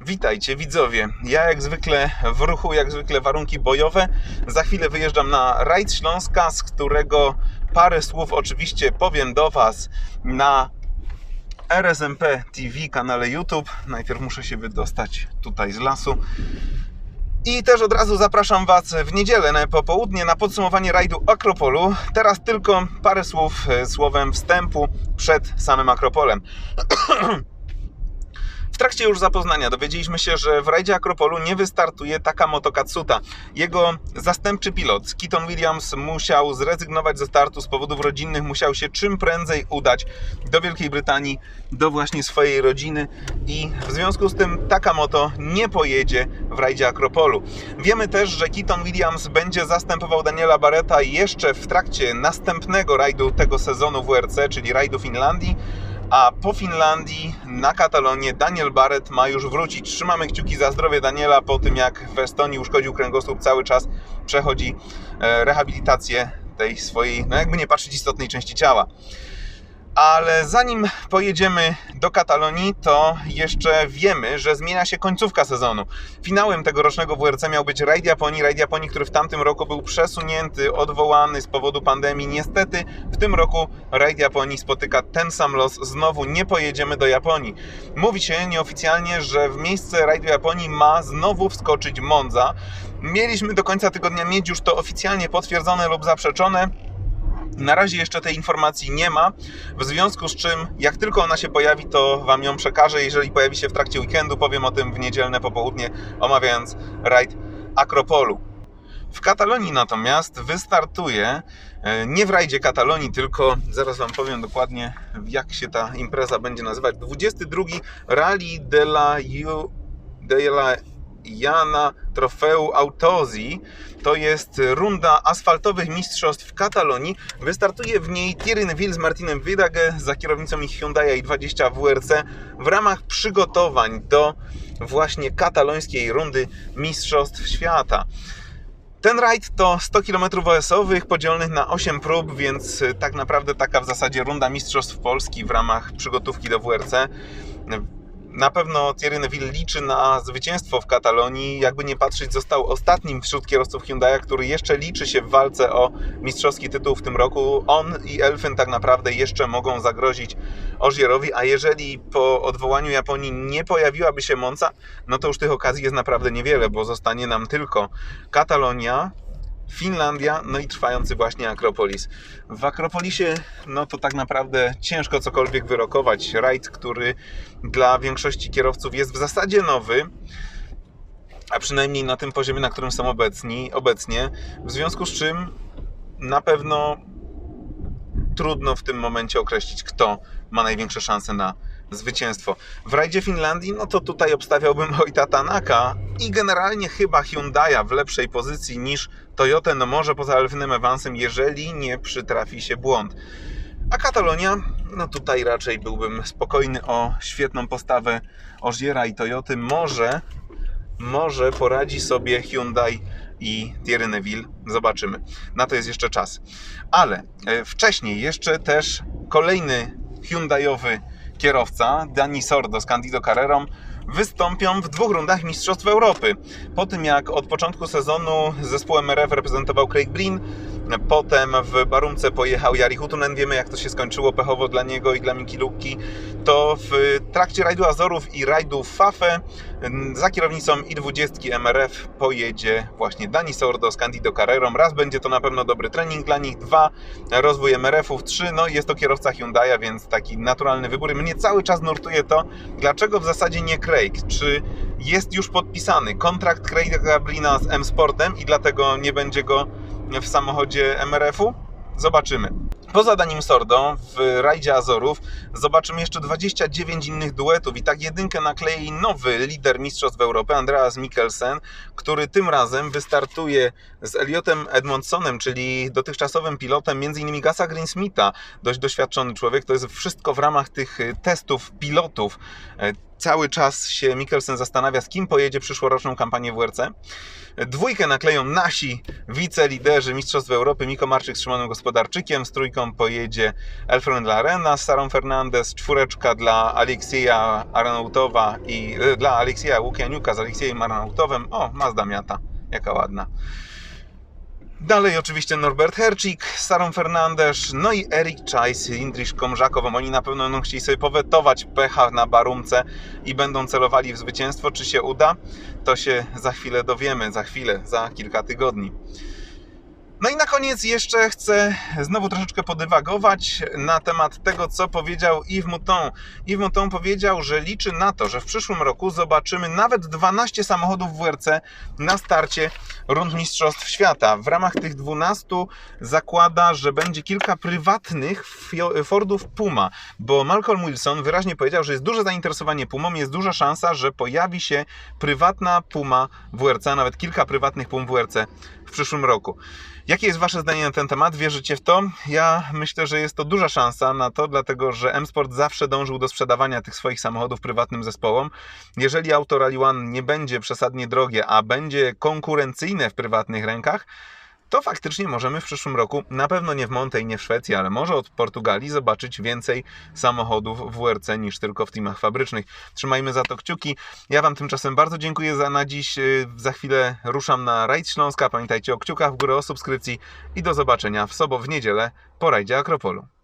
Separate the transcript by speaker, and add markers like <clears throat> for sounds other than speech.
Speaker 1: Witajcie widzowie. Ja jak zwykle w ruchu, jak zwykle warunki bojowe. Za chwilę wyjeżdżam na rajd Śląska, z którego parę słów oczywiście powiem do Was na RSMP TV kanale YouTube. Najpierw muszę się wydostać tutaj z lasu. I też od razu zapraszam Was w niedzielę na popołudnie na podsumowanie rajdu Akropolu. Teraz tylko parę słów e, słowem wstępu przed samym Akropolem. <clears throat> W trakcie już zapoznania dowiedzieliśmy się, że w rajdzie Akropolu nie wystartuje Takamoto Katsuta. Jego zastępczy pilot, Keaton Williams, musiał zrezygnować ze startu z powodów rodzinnych, musiał się czym prędzej udać do Wielkiej Brytanii, do właśnie swojej rodziny i w związku z tym Takamoto nie pojedzie w rajdzie Akropolu. Wiemy też, że Keaton Williams będzie zastępował Daniela Barreta jeszcze w trakcie następnego rajdu tego sezonu WRC, czyli rajdu Finlandii. A po Finlandii na Katalonię Daniel Barrett ma już wrócić. Trzymamy kciuki za zdrowie Daniela po tym, jak w Estonii uszkodził kręgosłup, cały czas przechodzi e, rehabilitację tej swojej, no jakby nie patrzeć, istotnej części ciała. Ale zanim pojedziemy do Katalonii, to jeszcze wiemy, że zmienia się końcówka sezonu. Finałem tegorocznego WRC miał być rajd Japonii, rajd Japonii, który w tamtym roku był przesunięty, odwołany z powodu pandemii. Niestety w tym roku rajd Japonii spotyka ten sam los. Znowu nie pojedziemy do Japonii. Mówi się nieoficjalnie, że w miejsce rajdu Japonii ma znowu wskoczyć Monza. Mieliśmy do końca tygodnia mieć już to oficjalnie potwierdzone lub zaprzeczone. Na razie jeszcze tej informacji nie ma, w związku z czym jak tylko ona się pojawi, to Wam ją przekażę. Jeżeli pojawi się w trakcie weekendu, powiem o tym w niedzielne popołudnie, omawiając rajd Akropolu. W Katalonii natomiast wystartuje, e, nie w rajdzie Katalonii, tylko zaraz Wam powiem dokładnie, jak się ta impreza będzie nazywać. 22 Rally della, Ju, della Jana Trofeu Autosi. To jest runda asfaltowych mistrzostw w Katalonii. Wystartuje w niej Thierry Neville z Martinem Vidage za kierownicą ich Hyundai i20 WRC w ramach przygotowań do właśnie katalońskiej rundy mistrzostw świata. Ten rajd to 100 km OS-owych podzielonych na 8 prób, więc tak naprawdę taka w zasadzie runda mistrzostw Polski w ramach przygotówki do WRC. Na pewno Thierry Neville liczy na zwycięstwo w Katalonii. Jakby nie patrzeć, został ostatnim wśród kierowców Hyundai, który jeszcze liczy się w walce o mistrzowski tytuł w tym roku. On i Elfyn tak naprawdę jeszcze mogą zagrozić Ożierowi, a jeżeli po odwołaniu Japonii nie pojawiłaby się Monza, no to już tych okazji jest naprawdę niewiele, bo zostanie nam tylko Katalonia, Finlandia, no i trwający właśnie Akropolis. W Akropolisie, no to tak naprawdę ciężko cokolwiek wyrokować. Rajd, który dla większości kierowców jest w zasadzie nowy, a przynajmniej na tym poziomie, na którym są obecni, obecnie, w związku z czym na pewno trudno w tym momencie określić, kto ma największe szanse na zwycięstwo. W rajdzie Finlandii, no to tutaj obstawiałbym <laughs> Hojta Tanaka i generalnie chyba Hyundai'a w lepszej pozycji niż Toyota, no może poza Elfinem Evansem, jeżeli nie przytrafi się błąd. A Katalonia, no tutaj raczej byłbym spokojny o świetną postawę Ożiera i Toyoty. Może, może poradzi sobie Hyundai i Thierry Neville. Zobaczymy. Na to jest jeszcze czas. Ale e, wcześniej jeszcze też kolejny Hyundaiowy kierowca, Dani Sordo z Candido Carrerą, wystąpią w dwóch rundach Mistrzostw Europy. Po tym jak od początku sezonu zespół MRF reprezentował Craig Breen, potem w Barumce pojechał Jari Hutunen, wiemy jak to się skończyło pechowo dla niego i dla Miki Lukki, to w trakcie rajdu Azorów i rajdu Fafe za kierownicą i20 MRF pojedzie właśnie Dani Sordo z Candido Carrerą. Raz będzie to na pewno dobry trening dla nich, dwa rozwój MRF-ów, trzy no jest to kierowca Hyundai'a, więc taki naturalny wybór. Mnie cały czas nurtuje to, dlaczego w zasadzie nie Craig, czy jest już podpisany kontrakt Craiga Brina z M-Sportem i dlatego nie będzie go w samochodzie MRF-u? Zobaczymy. Poza Danim Sordo w rajdzie Azorów zobaczymy jeszcze 29 innych duetów i tak jedynkę naklei nowy lider Mistrzostw Europy Andreas Mikkelsen, który tym razem wystartuje z Eliotem Edmondsonem, czyli dotychczasowym pilotem m.in. Gasa Greensmitha, dość doświadczony człowiek, to jest wszystko w ramach tych testów pilotów cały czas się Mikkelsen zastanawia, z kim pojedzie przyszłoroczną kampanię WRC. Dwójkę nakleją nasi wiceliderzy Mistrzostw Europy, Miko Marczyk z Szymonem Gospodarczykiem, z trójką pojedzie Elfriend Larena z Sarą Fernandez, czwóreczka dla Aleksieja Aranautowa i e, dla Aleksieja Łukianiuka z Aleksiejem Aranautowem. O, Mazda Miata, jaka ładna. Dalej oczywiście Norbert Hercik, Sarą Fernandes, no i Erik Czaj z Indrisz Komżakową. Oni na pewno będą chcieli sobie powetować pecha na Barumce i będą celowali w zwycięstwo. Czy się uda? To się za chwilę dowiemy, za chwilę, za kilka tygodni. No i na koniec jeszcze chcę znowu troszeczkę podywagować na temat tego, co powiedział Yves Mouton. Yves Mouton powiedział, że liczy na to, że w przyszłym roku zobaczymy nawet 12 samochodów WRC na starcie rund Mistrzostw Świata. W ramach tych 12 zakłada, że będzie kilka prywatnych Fordów Puma, bo Malcolm Wilson wyraźnie powiedział, że jest duże zainteresowanie Pumą, jest duża szansa, że pojawi się prywatna Puma WRC, a nawet kilka prywatnych Pum WRC w przyszłym roku. Jakie jest Wasze zdanie na ten temat? Wierzycie w to? Ja myślę, że jest to duża szansa na to, dlatego że M-Sport zawsze dążył do sprzedawania tych swoich samochodów prywatnym zespołom. Jeżeli auto Rally One nie będzie przesadnie drogie, a będzie konkurencyjne w prywatnych rękach, to faktycznie możemy w przyszłym roku, na pewno nie w Monte i nie w Szwecji, ale może od Portugalii zobaczyć więcej samochodów w WRC niż tylko w teamach fabrycznych. Trzymajmy za to kciuki. Ja Wam tymczasem bardzo dziękuję za na dziś. Yy, Za chwilę ruszam na rajd Śląska. Pamiętajcie o kciukach w górę, o subskrypcji i do zobaczenia w sobotę, w niedzielę po rajdzie Akropolu.